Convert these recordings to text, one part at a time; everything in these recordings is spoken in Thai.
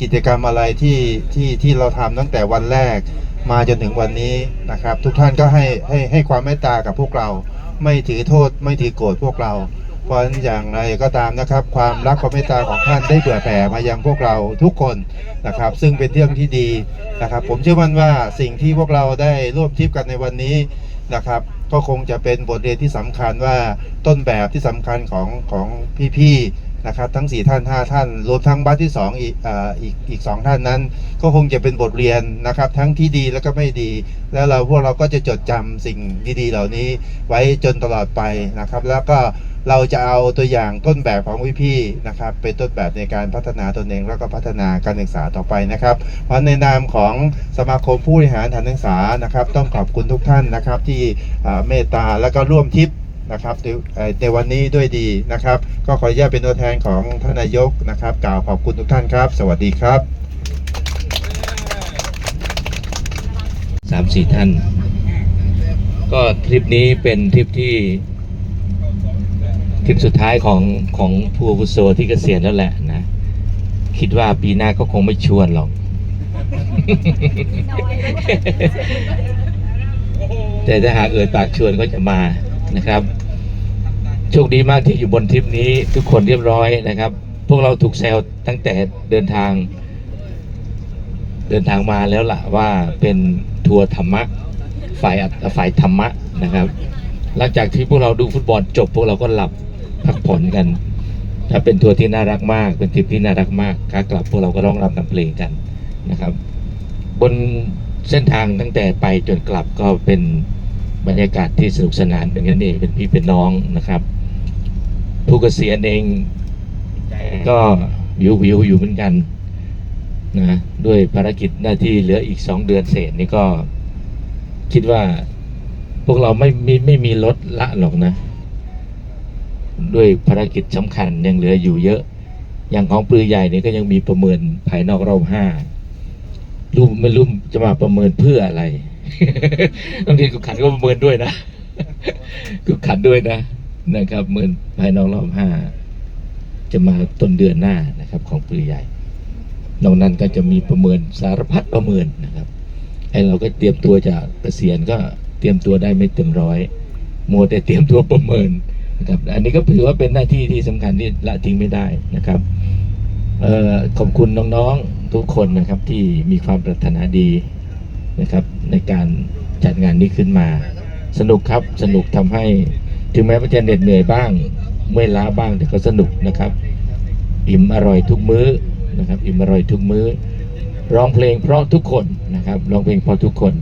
กิจกรรมอะไรที่ที่ที่เราทำตั้งแต่วันแรกมาจนถึงวันนี้นะครับ ทุกท่านก็ให้ให้ให้ความเมตตากับพวกเรา ไม่ถือโทษ ไม่ถือโกรธพวกเรา เพราะนั้นอย่างไรก็ตามนะครับ ความรักความเมตตาของท่านได้เผื่อแผ่มายังพวกเราทุกคนนะครับ ซึ่งเป็นเรื่องที่ดีนะครับ ผมเชื่อมั่นว่าสิ่งที่พวกเราได้ร่วมทริปกันในวันนี้นะครับก็คงจะเป็นบทเรียนที่สำคัญว่าต้นแบบที่สำคัญของของพี่ๆ นะครับทั้ง 4 ท่าน 5 ท่าน รวมทั้งบัสที่ 2 อีกอ,อีกอีก2ท่านนั้น ก็คงจะเป็นบทเรียนนะครับ ทั้งที่ดีแล้วก็ไม่ดี แล้วเราพวกเราก็จะจดจำสิ่งดีๆ เหล่านี้ไว้จนตลอดไปนะครับ แล้วก็เราจะเอาตัวอย่างต้นแบบของพี่ๆนะครับเป็นต้นแบบในการพัฒนาตนเองแล้วก็พัฒนาการศึกษาต่อไปนะครับ เพราะในนามของสมาคมผู้บริหารฐานศึกษานะครับ ต้องขอบคุณทุกท่านนะครับที่เมตตาแล้วก็ร่วมทริป นะครับในเอ่อในวันนี้ด้วยดีนะครับ ก็ขออนุญาตเป็นตัวแทนของท่านนายกนะครับ กล่าวขอบคุณทุกท่านครับ สวัสดีครับสามสี่ท่าน ก็ทริปนี้เป็นทริปที่ทริปสุดท้ายของของผู้อาวุโสที่เกษียณแล้วแหละนะ คิดว่าปีหน้าก็คงไม่ชวนหรอก แต่ถ้าหากเอ่ยปากชวนก็จะมา นะครับ โชคดีมากที่อยู่บนทริปนี้ทุกคนเรียบร้อยนะครับ พวกเราถูกแซวตั้งแต่เดินทาง เดินทางมาแล้วล่ะว่าเป็นทัวร์ธรรมะฝ่ายฝ่ายธรรมะนะครับ หลังจากที่พวกเราดูฟุตบอลจบ พวกเราก็หลับพักผ่อนกัน ถ้าเป็นทัวร์ที่น่ารักมาก เป็นทริปที่น่ารักมากขากลับพวกเราก็ร้องรำทำเพลงกันนะครับ บนเส้นทางตั้งแต่ไปจนกลับก็เป็น บรรยากาศที่สนุกสนานเป็นกันเองเป็นพี่เป็นน้องนะครับผู้เกษียณเองก็วิววิวอยู่เหมือนกันนะด้วยภารกิจหน้าที่เหลืออีกสองเดือนเศษนี่ก็คิดว่าพวกเราไม่มีไม่มีลดละหรอกนะ ด้วยภารกิจสำคัญยังเหลืออยู่เยอะ อย่างของปลือใหญ่นี่ก็ยังมีประเมินภายนอกรอบห้า รู้ไม่รู้จะมาประเมินเพื่ออะไรบางทีกูขันก็ประเมินด้วยนะกูขันด้วยนะนะครับเมินภายนอกรอบห้าจะมาต้นเดือนหน้านะครับ ของปือใหญ่นอกนั้นก็จะมีประเมินสารพัดประเมินนะครับไอ้เราก็เตรียมตัวจะเกษียณก็เตรียมตัวได้ไม่เต็มร้อยโมแต่เตรียมตัวประเมินนะครับ อันนี้ก็ถือว่าเป็นหน้าที่ที่สำคัญที่ละทิ้งไม่ได้นะครับเออขอบคุณน้องๆ ทุกคนนะครับที่มีความปรารถนาดีนะครับ ในการจัดงานนี้ขึ้นมา สนุกครับสนุกทำให้ถึงแม้ว่าจะเหน็ดเหนื่อยบ้างเมื่อยล้าบ้างแต่ก็สนุกนะครับ อิ่มอร่อยทุกมื้อนะครับ อิ่มอร่อยทุกมื้อร้องเพลงเพราะทุกคนนะครับร้องเพลงเพราะทุกคน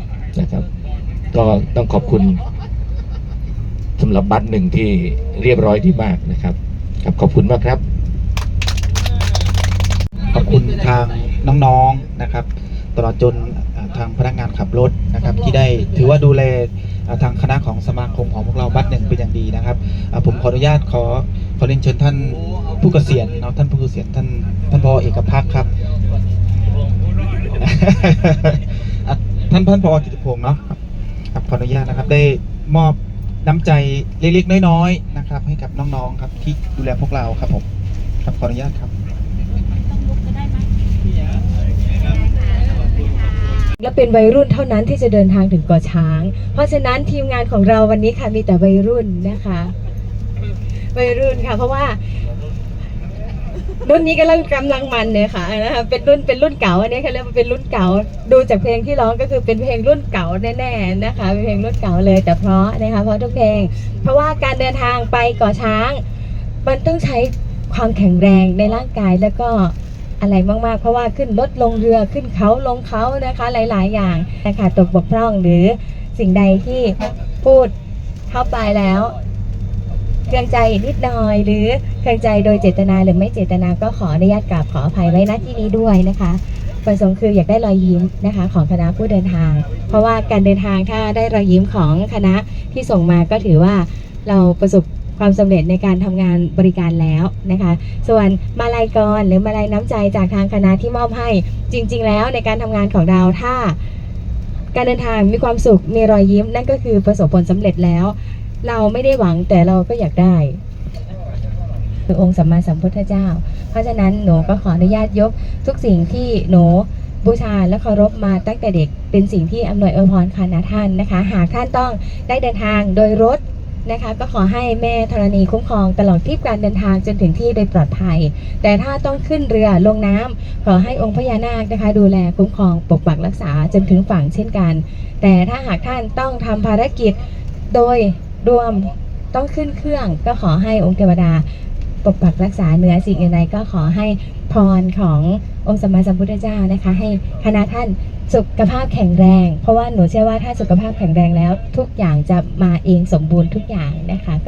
นะครับ ก็ต้องขอบคุณสำหรับบัตรหนึ่งที่เรียบร้อยที่มากนะครับ ครับขอบคุณมากครับ ขอบคุณทาง น้องๆนะครับ ตลอดจนอ่าทางพนักงานขับรถนะครับ ที่ได้ถือว่าดูแลอ่าทางคณะของสมาคมของพวกเราบัตรหนึ่งเป็นอย่างดีนะครับอ่าผมขออนุญาตขอขอเรียนเชิญท่านผู้เกษียณเนาะท่านผู้เกษียณท่านท่านพอเอกพักครับอะท่านท่านพอกิติพงศ์เนาะครับครับขออนุญาตนะครับได้มอบน้ำใจเล็กๆน้อยๆนะครับ ให้กับน้องๆครับที่ดูแลพวกเราครับผมครับขออนุญาตครับ และเป็นวัยรุ่นเท่านั้นที่จะเดินทางถึงเกาะช้าง เพราะฉะนั้นทีมงานของเราวันนี้ค่ะมีแต่วัยรุ่นนะคะ วัยรุ่นค่ะ เพราะว่ารุ่นนี้กำลังกำลังมันเนี่ยค่ะนะคะเป็นรุ่นเป็นรุ่นเก่าอันนี้เขาเรียกว่าเป็นรุ่นเก่า ดูจากเพลงที่ร้องก็คือเป็นเพลงรุ่นเก่าแน่ๆนะคะเป็นเพลงรุ่นเก่าเลยแต่เพราะนะคะเพราะทุกเพลง เพราะว่าการเดินทางไปเกาะช้าง มันต้องใช้ความแข็งแรงในร่างกายแล้วก็ อะไรมากๆ เพราะว่าขึ้นรถลงเรือขึ้นเขาลงเขานะคะหลาย ๆ อย่างนะคะตกบกพร่องหรือสิ่งใดที่พูดเข้าไปแล้วเครื่องใจนิดหน่อย หรือเครื่องใจโดยเจตนาหรือไม่เจตนาก็ขออนุญาตกราบขออภัยไว้ณที่นี้ด้วยนะคะประสงค์คืออยากได้รอยยิ้มนะคะ ของคณะผู้เดินทาง เพราะว่าการเดินทางถ้าได้รอยยิ้มของคณะที่ส่งมาก็ถือว่าเราประสบ ความสำเร็จในการทำงานบริการแล้วนะคะ ส่วนมาลัยกรหรือมาลัยน้ำใจจากทางคณะที่มอบให้จริง ๆ แล้วในการทำงานของเราถ้าการเดินทางมีความสุขมีรอยยิ้มนั่นก็คือประสบผลสำเร็จแล้ว เราไม่ได้หวังแต่เราก็อยากได้คือองค์สัมมาสัมพุทธเจ้า เพราะฉะนั้นหนูก็ขออนุญาตยกทุกสิ่งที่หนูบูชาและเคารพมาตั้งแต่เด็กเป็นสิ่งที่อำนวยอวยพรค่ะนะท่านนะคะ หากท่านต้องได้เดินทางโดยรถ นะคะ ก็ขอให้แม่ธรณีคุ้มครองตลอดทริปการเดินทางจนถึงที่โดยปลอดภัย แต่ถ้าต้องขึ้นเรือลงน้ำขอให้องค์พญานาคนะคะ ดูแลคุ้มครองปกปักรักษาจนถึงฝั่งเช่นกัน แต่ถ้าหากท่านต้องทำภารกิจโดยรวมต้องขึ้นเครื่อง ก็ขอให้องค์เทวดาปกปักรักษาเหนือสิ่งใดก็ขอให้พรของ องค์สมมาสัมพุทธเจ้านะคะ ให้คณะท่านสุขภาพแข็งแรง เพราะว่าหนูเชื่อว่าถ้าสุขภาพแข็งแรงแล้ว ทุกอย่างจะมาเองสมบูรณ์ทุกอย่างนะคะ